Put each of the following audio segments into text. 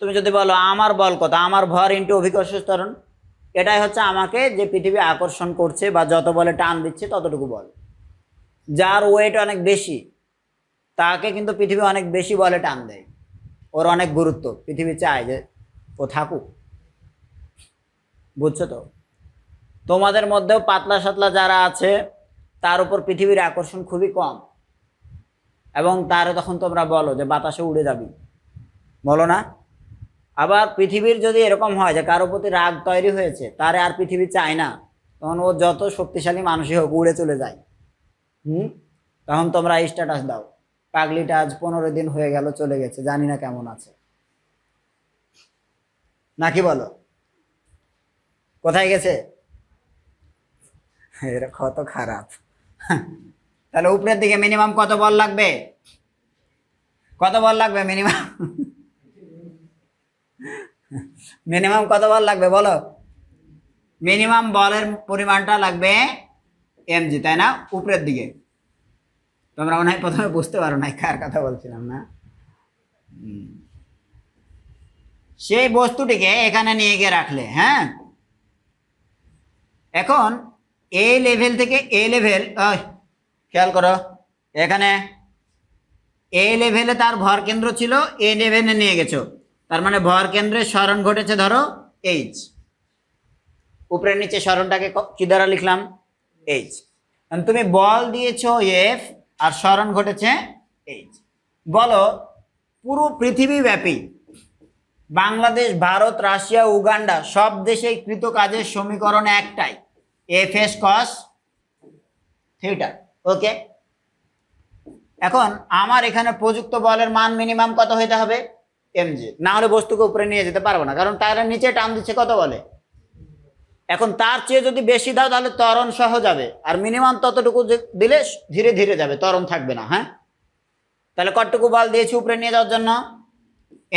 তুমি যদি বলো, আমার বল কত? আমার ভর ইন্টু অভিকর্ষ ত্বরণ এটাই হচ্ছে আমাকে যে পৃথিবী আকর্ষণ করছে বা যত বলে টান দিচ্ছে ততটুকু বল। যার ওয়েট অনেক বেশি, তাকে কিন্তু পৃথিবী অনেক বেশি বলে টান দেয়। ওর অনেক গুরুত্ব। পৃথিবী চায় যে ও থাকুক। বুঝছ তো? তোমাদের মধ্যেও পাতলা সাতলা যারা আছে, তার উপর পৃথিবীর আকর্ষণ খুবই কম। এবং তারে তখন তোমরা বলো যে বাতাসে উড়ে যাবি। বলো না? আবার পৃথিবীর যদি এরকম হয় যে কারও প্রতি রাগ তৈরি হয়েছে তারে আর পৃথিবী চায় না। তখন ও যত শক্তিশালী মানুষই হোক উড়ে চলে যায়। হুম? তখন তোমরা স্ট্যাটাস দাও। পাগলিটা আজ পনেরো দিন হয়ে গেল, চলে গেছে, জানি না কেমন আছে। নাকি বলো? কোথায় গেছে? এরা কত খারাপ। তাহলে উপরের দিকে মিনিমাম কত বল লাগবে? কত বল লাগবে মিনিমাম মিনিমাম কত বল লাগবে বলো? মিনিমাম বলের পরিমাণটা লাগবে এমজি তাই না? উপরের দিকে। তোমরা মনে হয় প্রথমে বুঝতে পারো না, কার কথা বলছিলাম না। সেই বস্তুটিকে এখানে নিয়ে গিয়ে রাখলে হ্যাঁ? এখন এ লেভেল থেকে এ লেভেল খেয়াল করো, এখানে এ লেভেলে তার ভর কেন্দ্র ছিল এ লেভেলে নিয়ে গেছো। তার মানে ভর কেন্দ্রে স্মরণ ঘটেছে, ধরো এইচ উপরের নিচে স্মরণটাকে ক- দ্বারা লিখলাম? এইচ তুমি বল দিয়েছ এফ আর স্মরণ ঘটেছে এইচ বলো, পুরো পৃথিবী ব্যাপী বাংলাদেশ, ভারত, রাশিয়া, উগান্ডা, সব দেশে কৃত কাজের সমীকরণ একটাই F S cos theta okay এখন আমার এখানে প্রযুক্ত বলের মান মিনিমাম কত হইতে হবে? এমজি। না হলে বস্তুকে উপরে নিয়ে যেতে পারব না, কারণ টায়ারের নিচে টান দিচ্ছে, কত বলে? এখন তার চেয়ে যদি বেশি দাও, তাহলে তরণ সহ যাবে, আর মিনিমাম ততটুকু দিলে ধীরে ধীরে যাবে, ত্বরণ থাকবে না হ্যাঁ? তাহলে কতটুকু বল দিয়েছি উপরে নিয়ে যাওয়ার জন্য?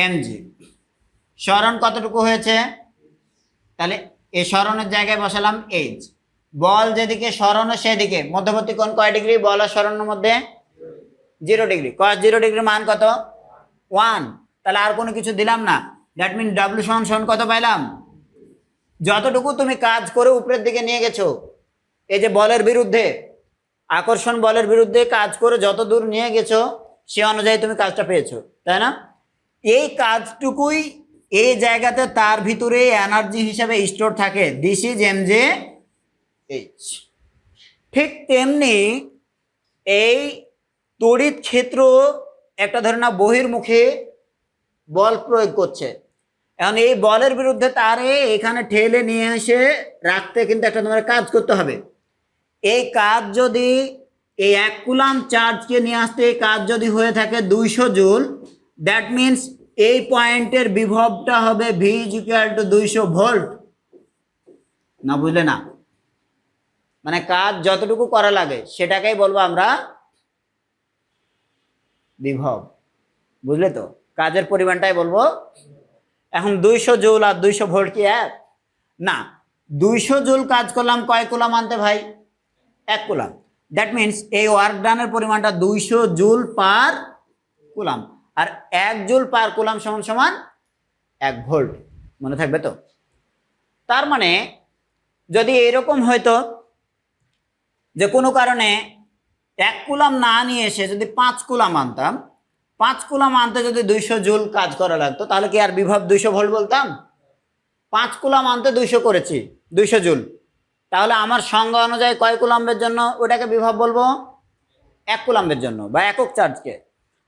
এমজি। স্মরণ কতটুকু হয়েছে? তাহলে এই স্মরণের জায়গায় বসালাম এইচ বল যেদিকে, স্মরণ সেদিকে। মধ্যবর্তী কোণ কয় ডিগ্রি? বল আর স্মরণের মধ্যে zero degree. Cos zero degree মান কত? ওয়ান। তাহলে আর কোনো কিছু দিলাম না। দ্যাট মিন ডাব্লিউ সমান সমান কত পাইলাম? যতটুকু তুমি কাজ করে উপরের দিকে নিয়ে গেছো, এই যে বলের বিরুদ্ধে, আকর্ষণ বলের বিরুদ্ধে কাজ করে যত দূর নিয়ে গেছো, সে অনুযায়ী তুমি কাজটা পেয়েছ, তাই না? এই কাজটুকুই এই জায়গাতে তার ভিতরে এনার্জি হিসাবে স্টোর থাকে। This is M J H ঠিক তেমনি এই তড়িৎ ক্ষেত্র একটা ধরে না বহির্মুখী বল প্রয়োগ করছে। এখন এই বলের বিরুদ্ধে তারে এখানে ঠেলে নিয়ে এসে রাখতে কিন্তু একটা তোমার কাজ করতে হবে। এই কাজ যদি এই এক কুলাম চার্জকে নিয়ে আসতে এই কাজ যদি হয়ে থাকে দুইশো জুল দ্যাট মিন্স এই পয়েন্টের বিভবটা হবে ভি ইকুয়াল টু দুইশো ভোল্ট না বুঝলে না? মানে কাজ যতটুকু করা লাগে সেটাকেই বলব আমরা বিভব। বুঝলে তো? কাজের পরিমাণটাই বলব। এখন দুইশো জুল আর দুইশো ভোল্ট কি এক? না, দুইশো জুল কাজ করলাম কয় কুলাম আনতে ভাই? এক কুলাম। দ্যাট মিন্স এই ওয়ার্ক ডানের পরিমাণটা দুইশো জুল পার কুলাম। আর এক জুল পার কুলাম সমান সমান এক ভোল্ট। মনে থাকবে তো? তার মানে যদি এরকম হয়তো যে কোনো কারণে এক কুলাম না নিয়ে এসে যদি পাঁচ কুলাম আনতাম পাঁচ কুলাম আনতে যদি দুইশো জুল কাজ করা লাগতো, তাহলে কি আর বিভব দুইশো ভোল্ট বলতাম? পাঁচ কুলাম আনতে দুইশো করেছি, দুইশো জুল। তাহলে আমার সংজ্ঞা অনুযায়ী কয় কুলাম্বের জন্য ওটাকে বিভব বলব? এক কুলাম্বের জন্য বা একক চার্জকে।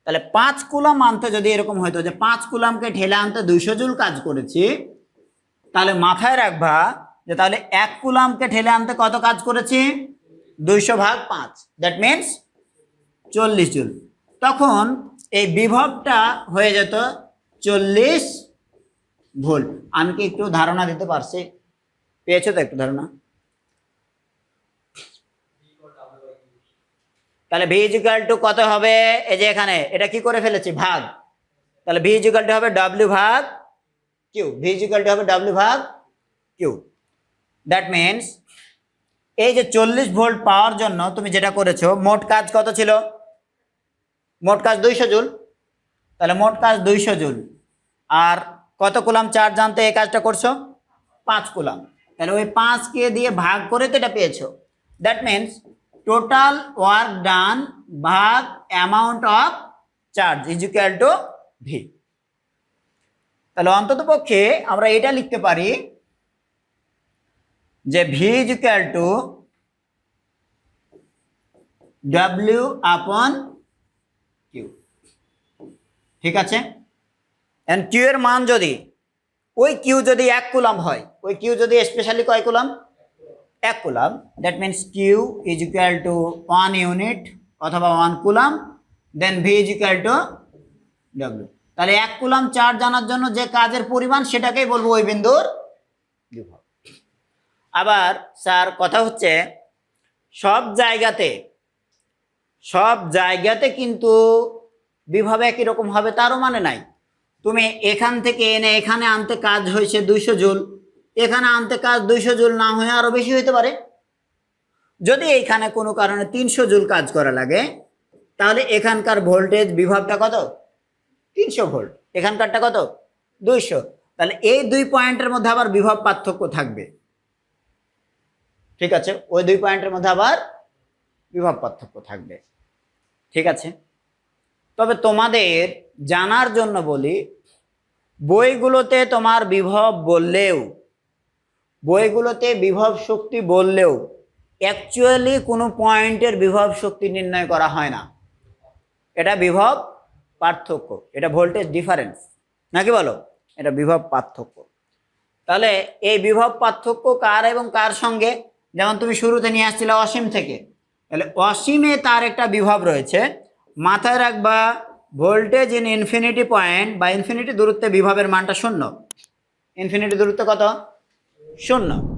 তাহলে পাঁচ কুলাম আনতে যদি এরকম হতো যে পাঁচ কুলামকে ঠেলে আনতে দুইশো জুল কাজ করেছি, তাহলে মাথায় রাখবা যে তাহলে এক কুলামকে ঠেলে আনতে কত কাজ করেছি? দুইশো ভাগ পাঁচ। দ্যাট মিনস চল্লিশ জুল। তখন এই বিভবটা হয়ে যেত চল্লিশ ভোল্ট। আমি কি একটু ধারণা দিতে পারছি? পেয়েছ তো একটু ধারণা? তাহলে ভি ইজিক্যাল টু কত হবে? এই যে এখানে, এটা কি করে ফেলেছি? ভাগ। তাহলে ভি ইজিক্যাল টু হবে ডাব্লিউ ভাগ কিউ ভি ইজিক্যাল টু হবে ডাব্লিউ ভাগ কিউ দ্যাট মিনস এই যে চল্লিশ ভোল্ট পাওয়ার জন্য তুমি যেটা করেছ, মোট কাজ কত ছিল? মোট কাজ দুইশো জুল। তাহলে মোট কাজ দুইশো জুল। আর কত কুলাম চার্জ জানতে এই কাজটা করছ? পাঁচ কুলাম। তাহলে ওই পাঁচকে দিয়ে ভাগ করে তো এটা পেয়েছ। That means total work done ভাগ amount of charge is equal to V তাহলে অন্তত পক্ষে আমরা এটা লিখতে পারি যে V is equal to W আপন ঠিক আছে? এন্ড কিউ এর মান যদি, ওই কিউ যদি এক কুলাম হয়, ওই কিউ যদি স্পেশালি কয় কুলাম এক coulomb that means Q is equal to one unit অথবা one coulomb then V is equal to W তাহলে এক কুলাম চার্জ জানার জন্য যে কাজের পরিমাণ সেটাকেই বলব ওই বিন্দুর বিভব। আবার স্যার, কথা হচ্ছে সব জায়গাতে সব জায়গাতে কিন্তু বিভব একই রকম হবে তারও মানে নাই। তুমি এখান থেকে এনে এখানে আনতে কাজ হয়েছে দুইশো জুল। এখানে আনতে কাজ দুইশো জুল না হয়ে আরও বেশি হইতে পারে। যদি এইখানে কোনো কারণে তিনশো জুল কাজ করা লাগে, তাহলে এখানকার ভোল্টেজ বিভবটা কত? তিনশো ভোল্ট। এখানকারটা কত? দুইশো। তাহলে এই দুই পয়েন্টের মধ্যে আবার বিভব পার্থক্য থাকবে। ঠিক আছে? ওই দুই পয়েন্টের মধ্যে আবার বিভব পার্থক্য থাকবে। ঠিক আছে? তবে তোমাদের জানার জন্য বলি, বইগুলোতে তোমার বিভব বললেও, বইগুলোতে বিভব শক্তি বললেও অ্যাকচুয়ালি কোনো পয়েন্টের বিভব শক্তি নির্ণয় করা হয় না। এটা বিভব পার্থক্য, এটা ভোল্টেজ ডিফারেন্স নাকি বলো? এটা বিভব পার্থক্য। তাহলে এই বিভব পার্থক্য কার এবং কার সঙ্গে? যেমন তুমি শুরুতে নিয়ে আসছিলে অসীম থেকে। তাহলে অসীমে তার একটা বিভব রয়েছে মাথায় রাখবা ভোল্টেজ ইন ইনফিনিটি পয়েন্ট বা ইনফিনিটি দূরত্বে বিভবের মানটা শূন্য। ইনফিনিটি দূরত্ব কত? শূন্য।